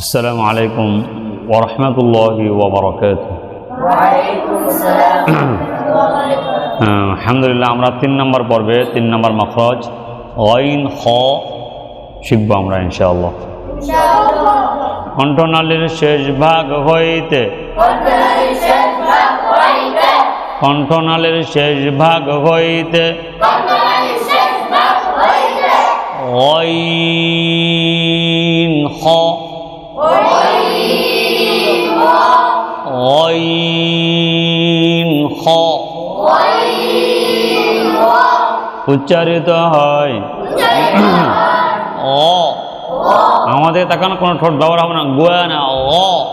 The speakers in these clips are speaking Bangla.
السلام عليكم ورحمة الله وبركاته হ্যাঁ, আলহামদুলিল্লাহ আমরা তিন নম্বর পর্বে তিন নম্বর মখরজ অইন খ শিখব আমরা ইনশাআল্লাহ কণ্ঠনালীর শেষ ভাগ হইতে কণ্ঠনালীর শেষ ভাগ হইতে অইন গইন খ উচ্চারিত হয়। অ। আমাদের তাকানো কোনো ঠোঁট ব্যবহার হবে না। গোয়া না। অ।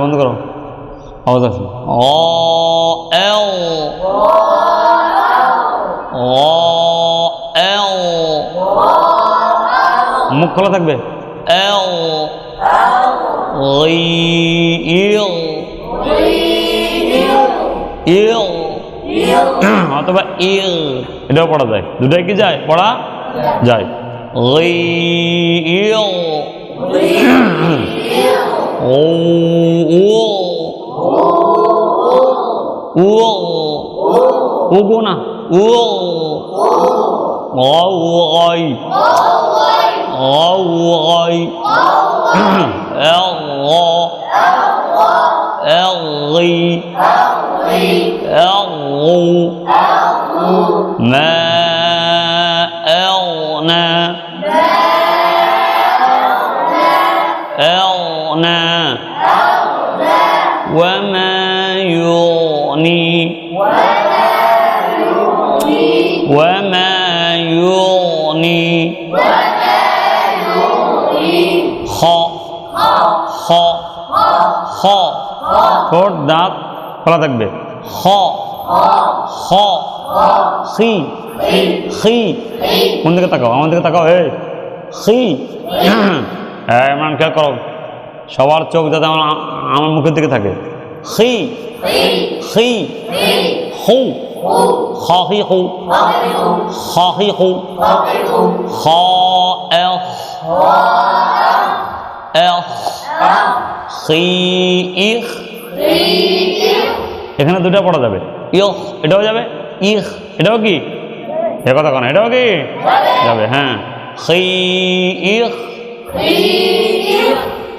বন্ধ করো। আওয়াজ আছে অ এল মুখ খোলা থাকবে? এল ইল ইল অথবা ইল। এটাও পড়া যায়। দুটাই কি যায়? পড়া যায়। ইল ও। uo uo uo nào? Uo ngõ uo ơi? Ngõ uo ơi? Eo ngõ eo ly eo ngu mẹ eo na eo na eo na وما يغني وما يغني خ خ خ ঠোঁট দাঁত খোলা থাকবে খ খ খি খি কোন দিকে তাকাও আমার দিকে তাকাও হে খি হ্যাঁ ইমরান খেয়াল করো সবার চোখ যাতে আমার আমার মুখের দিকে থাকে। হু। খাহি হু। খাহি হু। খ এখানে দুটা পড়া যাবে। ইহ। এটাও যাবে। ইহ। এটাও কি? এ কথা কেন এটাও কি? যাবে। হ্যাঁ। খি। ইহ।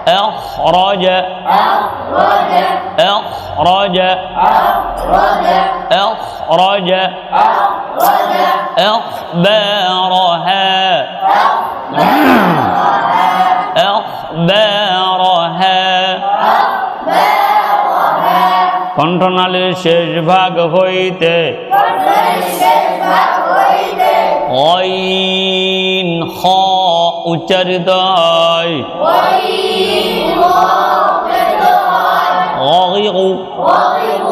এক খি এক খু এক রজা أخرج أخرج أخرج أخبارها أخبارها কণ্ঠনালীর শেষ ভাগ হইতে ঐন খ mujaddai غير غائر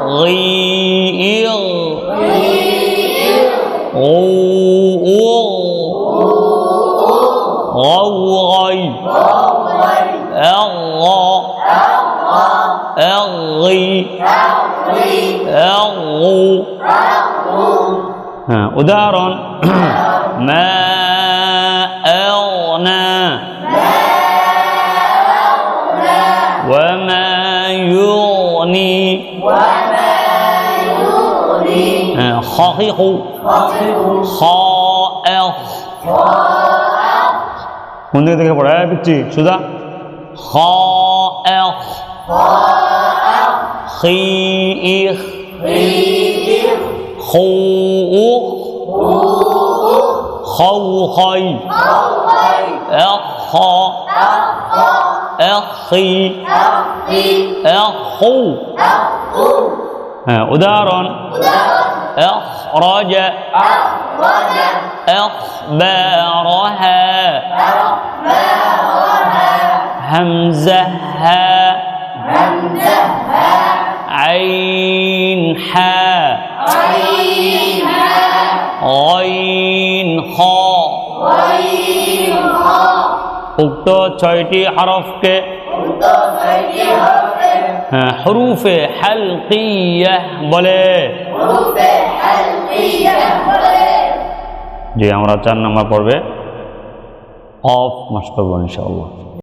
غير غور غوري أغى أغي أغو উদাহরণ মা أغنى وما يغني خخيخ خائخ কোন দিকে থেকে পড়ে পিচ্ছি সুদা خائخ خيخ خوخ خوخي أخ أخي أخو হ্যাঁ উদাহরণ أخرج أخبارها همزة ها عين উক্ত ছয়টি হরফকে হ্যাঁ, হরুফে হালকিয়াহ বলে। যে আমরা চার নম্বর পড়বে অফ মাস্টার ইনশাআল্লাহ।